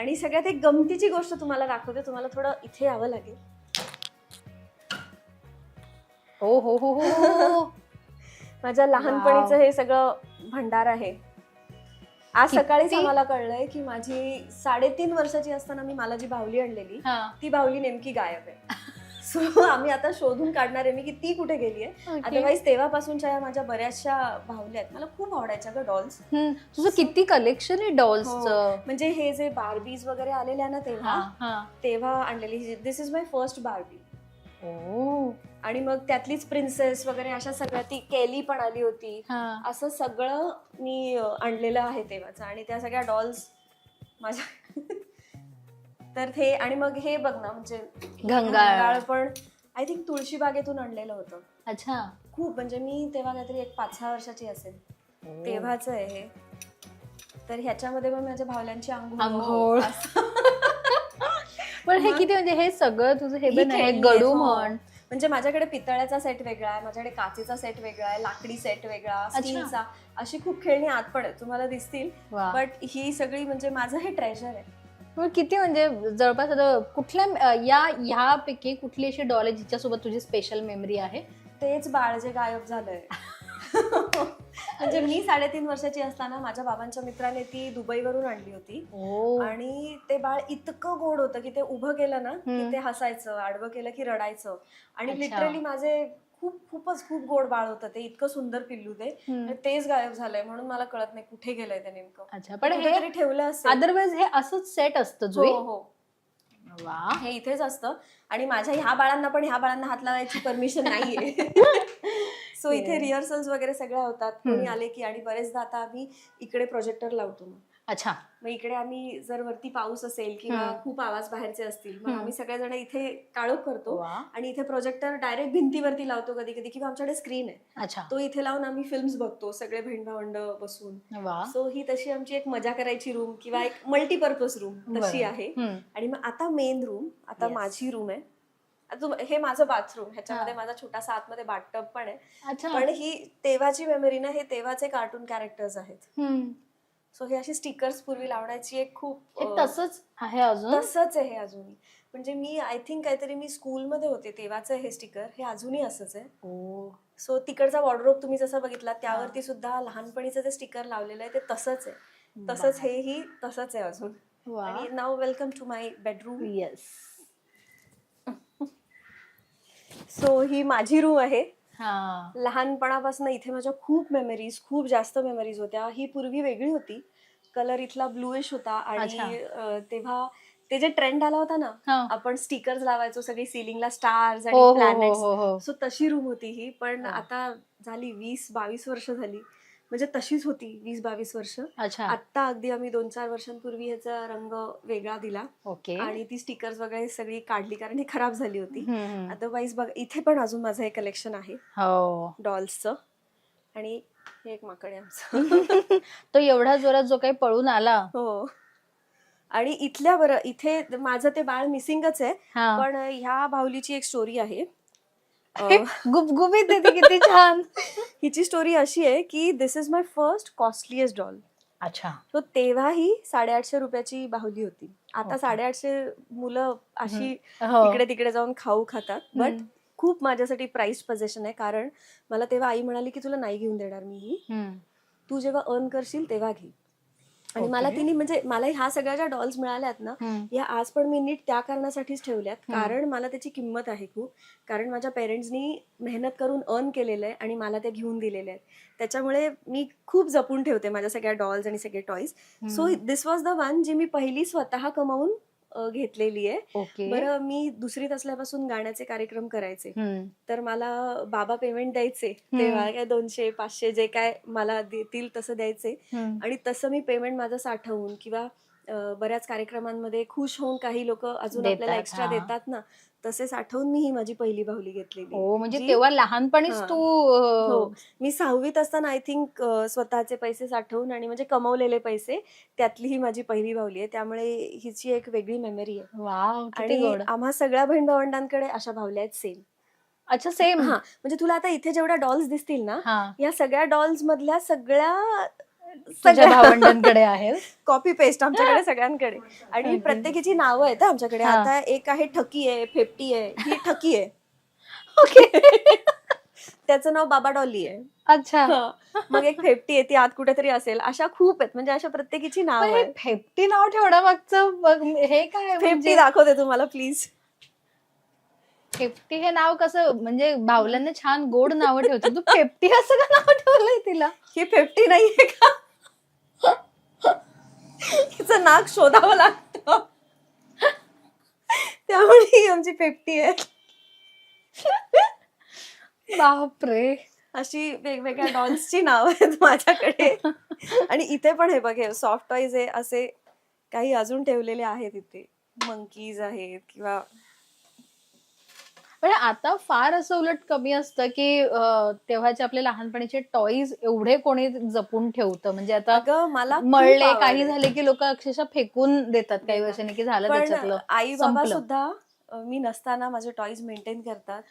आणि सगळ्यात एक गमतीची गोष्ट तुम्हाला दाखवते तुम्हाला थोडं इथे यावं लागेल. हो हो हो हो, हो माझ्या लहानपणीचं हे सगळं भंडार आहे. आज सकाळीच आम्हाला कळलंय की माझी साडेतीन वर्षाची असताना मी मला जी बाहुली आणलेली. हा. ती बाहुली नेमकी गायब आहे. सो आम्ही आता शोधून काढणार आहे मी की ती कुठे गेली आहे Okay. अदरवाईज तेव्हापासूनच्या या माझ्या बऱ्याचशा बाहुल्या आहेत. मला खूप आवडायच्या ग डॉल्स हम्म. तुझं किती कलेक्शन आहे डॉल्सचं म्हणजे हे जे बार्बीज वगैरे आलेल्या ना तेव्हा हा हा. तेव्हा आणलेली. This is my first Barbie ओ. आणि मग त्यातलीच प्रिन्सेस वगैरे अशा सगळ्या ती केली पण आली होती. हा. असं सगळं मी अ, आणलेलं आहे तेव्हाचं. आणि त्या सगळ्या डॉल्स माझ्या तर ते आणि मग हे बघ ना म्हणजे घंगाळ. पण आय थिंक तुळशी बागेतून आणलेलं होतं. अच्छा. खूप म्हणजे मी तेव्हा काहीतरी एक पाच सहा वर्षाची असेल. तेव्हाच आहे हे. तर ह्याच्यामध्ये मग माझ्या भावल्यांची आंघोळ. पण हे किती म्हणजे हे सगळं तुझं हे ही गडू हो. म्हण. म्हणजे माझ्याकडे पितळ्याचा सेट वेगळा आहे माझ्याकडे काचेचा सेट वेगळा आहे लाकडी सेट वेगळा स्टीलचा. अशी खूप खेळणी आत पण तुम्हाला दिसतील. बट ही सगळी म्हणजे माझं हे ट्रेजर आहे. किती म्हणजे जवळपास आता कुठल्या या ह्यापैकी कुठली अशी डॉल आहे जिच्यासोबत तुझी स्पेशल मेमरी आहे? तेच बाळ जे गायब झालंय. म्हणजे मी साडेतीन वर्षाची असताना माझ्या बाबांच्या मित्राने ती दुबईवरून आणली होती. आणि ते बाळ इतकं गोड होतं की ते उभं केलं ना की. ते हसायचं आडवं केलं की रडायचं. आणि. लिटरली माझे खूप खूपच खूप गोड बाळ होतं ते. इतकं सुंदर पिल्लू ते. तेच गायब झालंय म्हणून मला कळत नाही कुठे गेलंय ते नेमकं. अच्छा पण हे कुठेतरी ठेवलं असेल. अदरवाइज हे असंच सेट असतं हो जुई हो. वा. हे इथेच असतं. आणि माझ्या ह्या बाळांना पण ह्या बाळांना हात लावायची परमिशन नाहीये. सो इथे. रिहर्सल्स वगैरे सगळ्या होतात. कोणी. आले की आणि बरेचदा आता आम्ही इकडे प्रोजेक्टर लावतो मग. अच्छा मग इकडे आम्ही जर वरती पाऊस असेल किंवा. खूप आवाज बाहेरचे असतील मग. आम्ही सगळेजण इथे काळोख करतो आणि इथे प्रोजेक्टर डायरेक्ट भिंतीवरती लावतो कधी कधी किंवा आमच्याकडे स्क्रीन आहे अच्छा तो इथे लावून आम्ही फिल्म्स बघतो सगळे बहीण भावंड बसून सो ही तशी आमची एक मजा करायची रूम किंवा एक मल्टीपर्पज रूम तशी. आहे. आणि मग आता मेन रूम आता. माझी रूम आहे हे माझं बाथरूम ह्याच्यामध्ये. माझा छोटासा आतमध्ये बाथटब पण आहे पण ही तेव्हाची मेमरी ना हे तेव्हाचे कार्टून कॅरेक्टर्स आहेत. सो हे अशी स्टिकर्स पूर्वी लावण्याची एक खूप तसंच आहे अजून? तसंच आहे अजूनही म्हणजे मी आय थिंक काहीतरी मी स्कूलमध्ये होते तेव्हाचं हे स्टिकर हे अजूनही असंच आहे. सो तिकडचा वॉर्डरोब तुम्ही जसं बघितला त्यावरती सुद्धा लहानपणीचं जे स्टिकर लावलेलं आहे ते तसंच आहे. तसंच हेही तसंच आहे अजून. आणि नाव welcome to my bedroom yes so ही माझी रूम आहे. लहानपणापासून इथे माझ्या खूप मेमरीज खूप जास्त मेमरीज होत्या. ही पूर्वी वेगळी होती. कलर इथला ब्लूइश होता आणि तेव्हा ते जे ट्रेंड आला होता ना हा. आपण स्टिकर्स लावायचो सगळी सिलिंगला स्टार्स हो, हो, आणि प्लॅनेट्स हो, हो, हो. सो तशी रूम होती ही. पण हा. आता झाली वीस बावीस वर्ष झाली. म्हणजे तशीच होती वीस बावीस वर्ष. अच्छा. आता अगदी आम्ही दोन चार वर्षांपूर्वी ह्याचा रंग वेगळा दिला. ओके. आणि ती स्टिकर्स वगैरे सगळी काढली कारण ही खराब झाली होती. अदरवाईज बघ इथे पण अजून माझं हे कलेक्शन आहे. हो. डॉल्सचं आणि हे एक माकड आहे आमचं. तो एवढा जोरात जो काही पळून आला. हो. आणि इथल्या बरं इथे माझं ते बाळ मिसिंगच आहे. हा. पण ह्या बाहुलीची एक स्टोरी आहे. गुबगुबीत येते किती छान. हिची स्टोरी अशी आहे की this is my first costliest doll अच्छा. तो तेव्हा ही साडेआठशे रुपयाची बाहुली होती. आता. साडेआठशे मुलं अशी हो. इकडे तिकडे जाऊन खाऊ खातात. बट. खूप माझ्यासाठी प्राइस पोझिशन आहे कारण मला तेव्हा आई म्हणाली की तुला नाही घेऊन देणार मी ही. तू जेव्हा अर्न करशील तेव्हा घे. आणि मला. तिने म्हणजे मला ह्या सगळ्या ज्या डॉल्स मिळाल्यात ना. या आज पण मी नीट त्या कारणासाठीच ठेवल्यात. कारण मला त्याची किंमत आहे खूप कारण माझ्या पेरेंट्सनी मेहनत करून अर्न केलेलं आहे आणि मला ते घेऊन दिलेले आहेत त्याच्यामुळे मी खूप जपून ठेवते माझ्या सगळ्या डॉल्स आणि सगळे toys so. This was the one जी मी पहिली स्वतः कमावून घेतलेली आहे. बरं मी दुसरीत असल्यापासून गाण्याचे कार्यक्रम करायचे. तर मला बाबा पेमेंट द्यायचे. तेव्हा काय दोनशे पाचशे जे काय मला देतील तसं द्यायचे. आणि तसं मी पेमेंट माझं साठवून किंवा बऱ्याच कार्यक्रमांमध्ये खुश होऊन काही लोक अजून देतात, आपल्याला एक्स्ट्रा हा. देतात ना तसे साठवून मी ही माझी पहिली बाहुली घेतलेली. हो म्हणजे जी- तेव्हा लहानपणीच हा. तू हो. मी सहावीत असताना आय थिंक स्वतःचे पैसे साठवून आणि म्हणजे कमवलेले पैसे त्यातली ही माझी पहिली बाहुली आहे. त्यामुळे हिची एक वेगळी मेमरी आहे. वाव किती आणि गोड. आम्हा सगळ्या बहीण भावंडांकडे अशा बाहुल्या आहेत सेम अच्छा सेम हा. म्हणजे तुला आता इथे जेवढ्या डॉल्स दिसतील ना हा. या सगळ्या डॉल्स मधल्या सगळ्या तुझ्या भावंडांकडे आहे कॉपी पेस्ट आमच्याकडे सगळ्यांकडे. आणि. प्रत्येकीची नावं आहेत हं आमच्याकडे. हा. आता एक आहे ठकी आहे फेपटी आहे. ही ठकी आहे. ओके. त्याचं नाव बाबा डॉली आहे. अच्छा. मग एक फेपटी आहे ती आत कुठेतरी असेल. अशा खूप आहेत. म्हणजे अशा प्रत्येकीची नाव हे आहे फेपटी नाव ठेवणं मागचं बघ, हे काय फेपटी म्हणजे दाखवते तुम्हाला प्लीज फेपटी हे नाव कसं म्हणजे भावलांना छान गोड नावं ठेवतो तू फेपटी असं का नाव ठेवलंय तिला? ही फेपटी नाहीये का? हिचं नाक शोधावं लागतं. त्यामुळे ही आमची फेपटी आहे. बापरे. अशी वेगवेगळ्या डॉल्सची नाव आहेत माझ्याकडे. आणि इथे पण हे बघे सॉफ्ट टॉईज आहे असे काही अजून ठेवलेले आहेत इथे. मंकीज आहेत किंवा म्हणजे आता फार असं उलट कमी असतं की तेव्हाचे आपले लहानपणीचे टॉईज एवढे कोणी जपून ठेवतं. म्हणजे आता मला मळले काही. झाले की लोक अक्षरशः फेकून देतात काही वर्षांनी की झालं पण त्याच्यातलं. आई बाबा. सुद्धा मी नसताना माझे टॉईज मेंटेन करतात.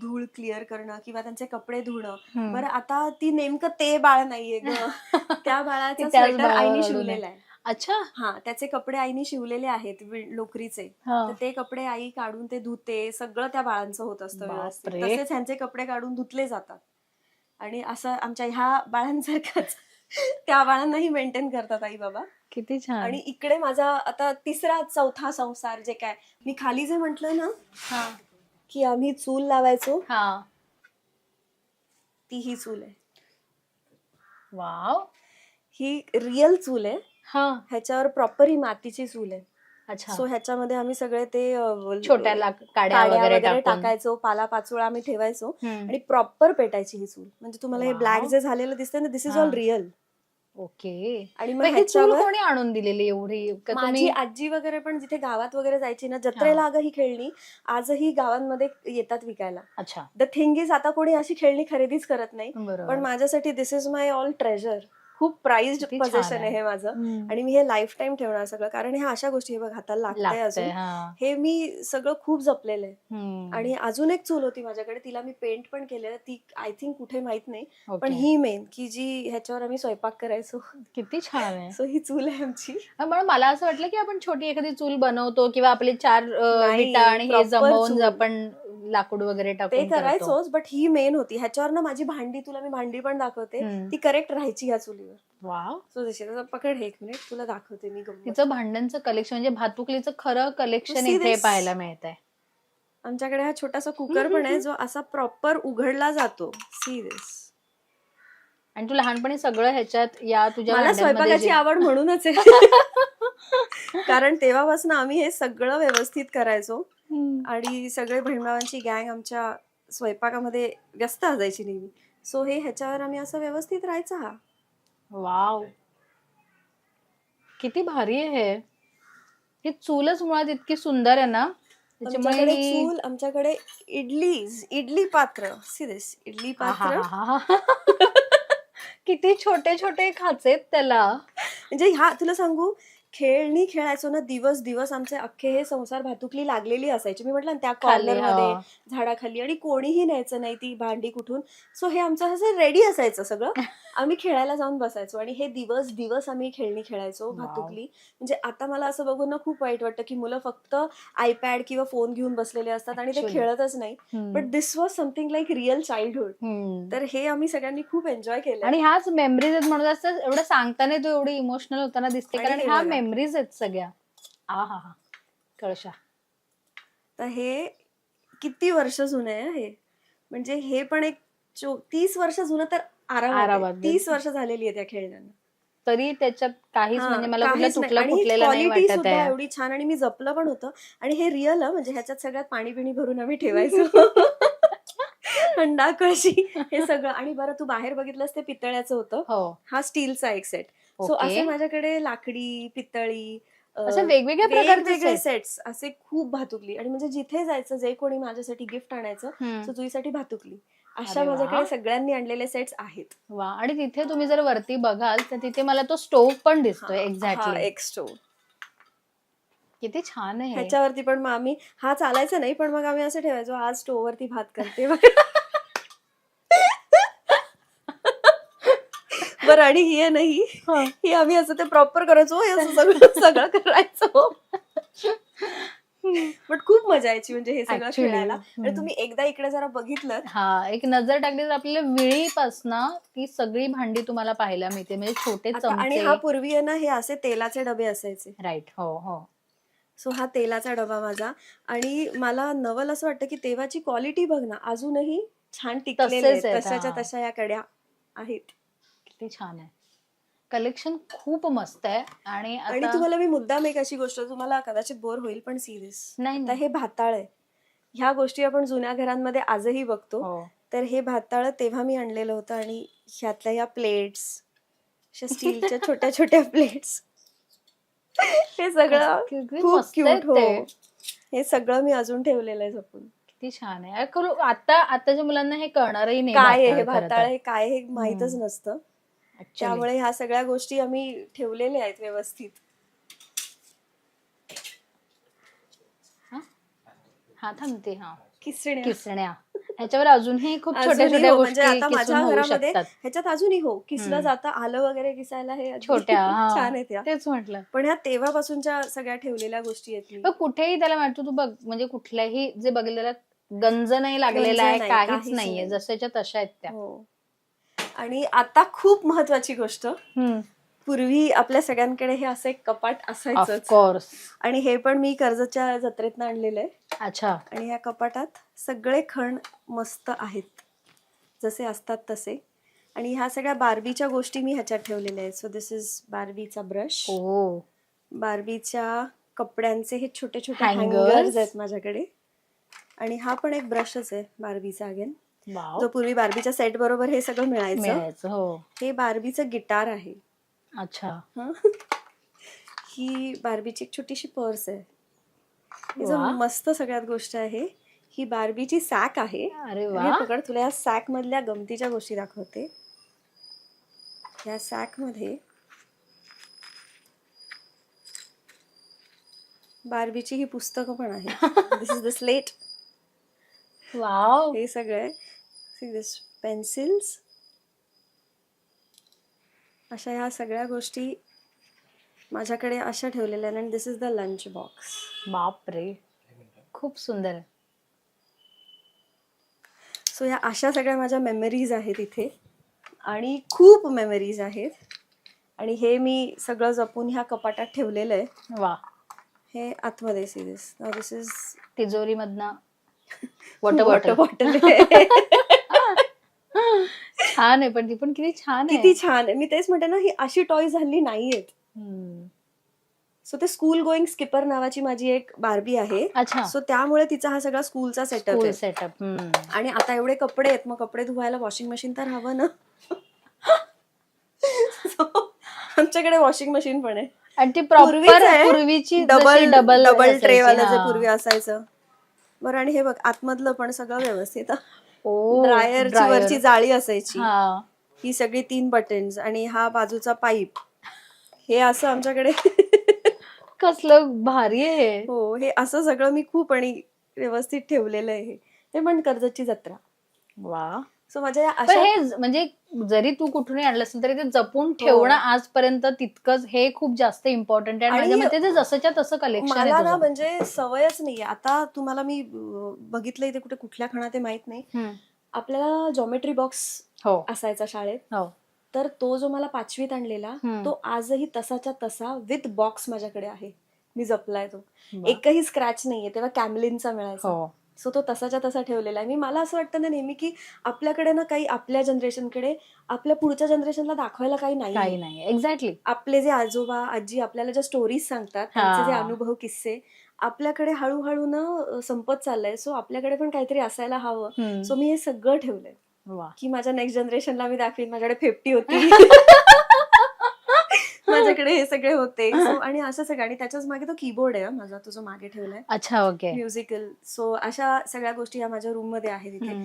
धूळ क्लिअर करणं किंवा त्यांचे कपडे धुणं. बरं आता ती नेमकं ते बाळ नाहीये ग. त्या बाळाचा स्वेटर आईने शिवलेला आहे. अच्छा. हा त्याचे कपडे आईने शिवलेले आहेत वि- लोकरीचे. हा. तर ते कपडे आई काढून ते धुते सगळं त्या बाळांचं होत असतं व्यवस्थित. बापरे. तसेच ह्यांचे कपडे काढून धुतले जातात. आणि असं आमच्या ह्या बाळांसारखंच त्या बाळांनाही मेंटेन करतात आई बाबा. किती छान. आणि इकडे माझा आता तिसरा चौथा संसार जे काय मी खाली जे म्हंटल ना हा. की आम्ही चूल लावायचो. हा. ती ही चूल आहे. वाव. ही रिअल चूल आहे. हा. ह्याच्यावर प्रॉपर ही मातीची चूल आहे. अच्छा. सो ह्याच्यामध्ये आम्ही सगळे ते अ, छोट्या लाक- काड्या काड्या वगैरे वगैरे टाकून. टाकायचो पाला पाचोळा आम्ही ठेवायचो. आणि प्रॉपर पेटायची ही चूल. म्हणजे तुम्हाला हे Wow. ब्लॅक जे झालेलं दिसतंय ना दिस इज हा. All real okay. आणि मग मग ही चूल ह्याच्यावर कोणी आणून दिलेली एवढी? का माझी तुम्ही आजी वगैरे पण जिथे गावात वगैरे जायची ना जत्रेला अगं ही खेळणी आजही गावांमध्ये येतात विकायला. अच्छा. द थिंग इज आता कोणी अशी खेळणी खरेदीच करत नाही. बरोबर. पण माझ्यासाठी this is my all treasure खूप प्राइज किती छान पोझिशन आहे. आहे हे माझं हम्म. आणि मी हे लाईफ टाइम ठेवणार सगळं कारण ह्या अशा गोष्टी हे बघ हाताला लागतंय लागतंय अजून हा हे मी सगळं खूप जपलेलं आहे हम्म. आणि अजून एक चूल होती माझ्याकडे तिला मी पेंट पण केलेलं ती आय थिंक कुठे माहीत नाही ओके. पण ही मेन की जी ह्याच्यावर आम्ही स्वयंपाक करायचो किती छान आहे सो ही चूल आहे आमची हा, म्हणून मला असं वाटलं की आपण छोटी एखादी चूल बनवतो किंवा आपले चार अ, नाही, विटा आणि हे proper जमवून चूल. आपण लाकूड वगैरे ते. करायचोच बट ही मेन होती ह्याच्यावर ना माझी भांडी तुला मी भांडी पण दाखवते. ती करेक्ट राहायची ह्या चुलीवर वाव सो जशी आता पकड एक मिनिट तुला दाखवते मी. तिचं भांड्यांचं कलेक्शन म्हणजे भातुकलीचं खरं कलेक्शन इथे? पाहायला मिळत आहे आमच्याकडे हा छोटासा कुकर पण आहे जो असा प्रॉपर उघडला जातो सी दिस आणि तू लहानपणी सगळं ह्याच्यात या तुझ्या मला स्वयंपाकाची आवड म्हणूनच आहे कारण तेव्हापासून आम्ही हे सगळं व्यवस्थित करायचो. आणि सगळे बहिणभावांची गँग आमच्या स्वयंपाकामध्ये व्यस्त असायची नेहमी. सो हे ह्याच्यावर आम्ही असं व्यवस्थित राहायचं हा. वाव. किती भारी आहे हे. ही चूलच मुळात इतकी सुंदर आहे ना? त्याच्यामुळे आमच्याकडे ही- चूल आमच्याकडे इडली इडली पात्र. सी दिस इडली पात्र. आहाहाहा. किती छोटे छोटे खाचे आहेत त्याला. म्हणजे ह्या तुला सांगू खेळणी खेळायचो ना दिवस दिवस आमचे अख्खे हे संसार भातुकली लागलेली असायची मी म्हटलं त्या कॉर्नर. मध्ये झाडाखाली आणि कोणीही न्यायचं नाही ती भांडी कुठून सो हे आमचं असं रेडी असायचं सगळं आम्ही खेळायला जाऊन बसायचो आणि हे दिवस दिवस आम्ही खेळणी खेळायचो. भातुकली म्हणजे आता मला असं बघून ना खूप वाईट वाटतं की मुलं फक्त आयपॅड किंवा फोन घेऊन बसलेले असतात आणि ते. खेळतच नाही. But this was something like real childhood. तर हे आम्ही सगळ्यांनी खूप एन्जॉय केलं आणि ह्याच मेमरीज म्हणून एवढं सांगताना तू एवढी इमोशनल होताना दिसते कारण हे. मेमरीज आहेत सगळ्या. आ हा हा. कळशा. तर हे किती वर्ष जुनं आहे हे? म्हणजे हे पण एक चो तीस वर्ष जुनं तर आरामात. आरामात तीस वर्ष झालेली आहे त्या खेळण्यांना. तरी त्याच्यात काहीच हा, म्हणजे मला कुठलं काहीच नाही. तुटलं आणि फुटलेलं नाही quality वाटत सुद्धा आहे. एवढी छान आणि मी जपलं पण होतं. आणि हे रिअल म्हणजे ह्याच्यात सगळ्यात पाणी पिणी भरून आम्ही ठेवायचो. अंडा कळशी हे सगळं. आणि बरं तू बाहेर बघितलंस ते पितळ्याचं होतं. हो. हा स्टीलचा एक सेट सो. असे माझ्याकडे लाकडी पितळी अं, असं वेगवेगळ्या प्रकारचे वेगवेगळे set. सेट्स असे खूप भातुकली आणि म्हणजे जिथे जायचं जे कोणी माझ्यासाठी गिफ्ट आणायचं हम्म. सो तुझ्यासाठी भातुकली अशा अरे वा. माझ्याकडे सगळ्यांनी आणलेले सेट्स आहेत वा आणि तिथे तुम्ही जर वरती बघाल तर तिथे मला तो स्टोव्ह पण दिसतोय हा, एक्झॅक्टली एक स्टोव किती छान आहे. ह्याच्यावरती पण मग आम्ही हा चालायचा नाही पण मग आम्ही असं ठेवायचो आज स्टोव वरती भात करते बरं आणि ही नाही हा. आम्ही असं ते प्रॉपर करायचो हे असं सगळं सगळं करायचो. बट खूप मजा यायची म्हणजे हे सगळं Actually, खेळायला. आणि हम्म. तुम्ही एकदा इकडे जरा बघितलं हा एक नजर टाकली तर आपल्याला विळीपासनं ती सगळी भांडी तुम्हाला पाहायला मिळते. म्हणजे छोटे आणि चमचे. हा पूर्वी आहे ना हे असे तेलाचे डबे असायचे. राईट हो हो. सो हा तेलाचा डबा माझा. आणि मला नवल असं वाटतं की तेव्हाची क्वालिटी बघ ना अजूनही छान टिकलेले आहेत. तशाच्या. तशा या कड्या आहेत. किती छान आहे. कलेक्शन खूप मस्त आहे. आणि आणि आता तुम्हाला मी मुद्दाम एक अशी गोष्ट तुम्हाला कदाचित बोर होईल पण सिरियस नाही आता नाही. हे भाताळ आहे. ह्या गोष्टी आपण जुन्या घरांमध्ये आजही बघतो. हो. तर हे भाताळ तेव्हा मी आणलेलं होतं आणि ह्यातल्या या प्लेट्स स्टीलच्या छोट्या छोट्या प्लेट्स हे सगळं किती खूप मस्त आहेत क्यूट हो. ते. हे सगळं मी अजून ठेवलेलं आहे जपून. किती छान आहे. अरे खरं आता आताच्या मुलांना हे कळणारही नाही काय आहे हे भाताळ? खरं तर. भाताळ हे काय हे माहीतच हम्म. नसतं. त्यामुळे ह्या सगळ्या गोष्टी आम्ही ठेवलेल्या आहेत व्यवस्थित हा? हा थांबते हा किसण्या किसण्या ह्याच्यावर अजूनही खूप छोट्या अजूनही छोट्या हो, गोष्टी म्हणजे आता किसून माझ्या होऊ घरामध्ये शकतात ह्याच्यात अजूनही हो किसलं हम्म. जातं आलं वगैरे किसायला हे अगदी छोट्या हा. छान आहेत या तेच म्हटलं पण ह्या तेव्हापासूनच्या सगळ्या ठेवलेल्या गोष्टी आहेत मी. पण कुठेही त्याला म्हणतो तू बघ म्हणजे कुठल्याही जे बघितलेलं गंज नाही लागलेला गंज आहे नाही, काहीच काहीच नाहीये नाही. जशाच्या तशा आहेत त्या हो आणि आता खूप महत्वाची गोष्ट पूर्वी आपल्या सगळ्यांकडे हे असं एक कपाट ऑफकोर्स आणि हे पण मी कर्जच्या जत्रेतनं आणलेलं आहे. अच्छा. आणि या कपाटात सगळे खण मस्त आहेत. जसे असतात तसे. आणि ह्या सगळ्या बार्बीच्या गोष्टी मी ह्याच्यात ठेवलेल्या आहेत. सो दिस इज बार्बीचा ब्रश ओ. बार्बीच्या कपड्यांचे हे छोटे छोटे. हँगर्स आहेत माझ्याकडे. आणि हा पण एक ब्रशच आहे बार्बीचा अगेन जो पूर्वी बार्बीच्या सेट बरोबर हे सगळं मिळायचं मिळायचं हो. हे बार्बीचं गिटार आहे. अच्छा. हं. ही बार्बीची एक छोटीशी पर्स आहे. ही जो वा. मस्त सगळ्यात गोष्ट आहे ही बार्बीची सॅक आहे. अरे वा. पकड तुला या सॅक मधल्या गमतीच्या गोष्टी दाखवते. या सॅकमध्ये बार्बीची ही पुस्तकं पण आहे this is the slate wow हे सगळे दिस पेन्सिल्स अशा ह्या सगळ्या गोष्टी माझ्याकडे अशा ठेवलेल्या आहेत. आणि this is the lunch box बाप रे खूप सुंदर. आहे सो ह्या अशा सगळ्या माझ्या मेमरीज आहेत इथे. आणि खूप मेमरीज आहेत. आणि हे मी सगळं जपून ह्या कपाटात ठेवलेलं आहे. वा. हे आतमध्ये सी दिस दिस इज तिजोरी मधनं वॉटर बॉटल बॉटल छान आहे पण ती पण किती छान आहे. किती छान आहे. मी तेच म्हणते ना ही अशी टॉयज हल्ली नाहीयेत. सो ते स्कूल गोईंग स्किपर नावाची माझी एक बार्बी आहे. अच्छा. सो त्यामुळे तिचा हा सगळा स्कूलचा सेटअप स्कूल आहे. सेटअप आणि आता एवढे कपडे आहेत मग कपडे धुवायला वॉशिंग मशीन तर हवं ना? आमच्याकडे वॉशिंग मशीन पण आहे. आणि ती. पूर्वीची डबल डबल डबल ट्रे वाला जे पूर्वी असायचं. बरं आणि हे बघ आतमधलं पण सगळं व्यवस्थित ड्रायरची वरची जाळी असायची. हा. ही सगळी तीन बटन्स आणि हा बाजूचा पाईप हे असं आमच्याकडे कसलं भारी आहे. हे. हो हे असं सगळं मी खूप आणि व्यवस्थित ठेवलेलं आहे. हे. हे पण कर्जतची जत्रा. वा. सो माझ्या या अशा हे म्हणजे जरी तू कुठूनही आणलं असेल तरी ते जपून ठेवणं आजपर्यंत तितकंच हे खूप जास्त इम्पॉर्टंट आहे. माझ्या मते ते जसंच्या तसं कलेक्शन मला ना म्हणजे सवयच नाहीये. आता तुम्हाला मी बघितलं इथे कुठे कुठल्या खणा ते माहीत नाही. आपल्याला जॉमेट्री बॉक्स हो. असायचा शाळेत. हो. तर तो जो मला पाचवीत आणलेला. तो आजही तसाच्या तसा विथ बॉक्स माझ्याकडे आहे. मी जपलाय तो. एकही स्क्रॅच नाहीये. तेव्हा कॅमलिनचा मिळायचा. हो. सो तो तसाच्या तसा ठेवलेला आहे. मी मला असं वाटतं ना नेहमी की आपल्याकडे ना काही आपल्या जनरेशनकडे आपल्या पुढच्या जनरेशनला दाखवायला काही काही नाही. नाही एक्झॅक्टली आपले जे आजोबा आजी आपल्याला ज्या स्टोरीज सांगतात त्यांचे जे हा. अनुभव किस्से आपल्याकडे हळूहळू ना संपत चाललंय. सो आपल्याकडे पण काहीतरी असायला हवं. सो मी हे सगळं ठेवलंय वा की माझ्या नेक्स्ट जनरेशनला मी दाखवीन. माझ्याकडे फेफ्टी होती. माझ्याकडे हे सगळे होते. आणि असं सगळं आणि त्याच्याच मागे तो कीबोर्ड आहे माझा तो जो मागे ठेवलाय. अच्छा ओके म्युझिकल सो अशा सगळ्या गोष्टी या माझ्या रूममध्ये आहेत इथे.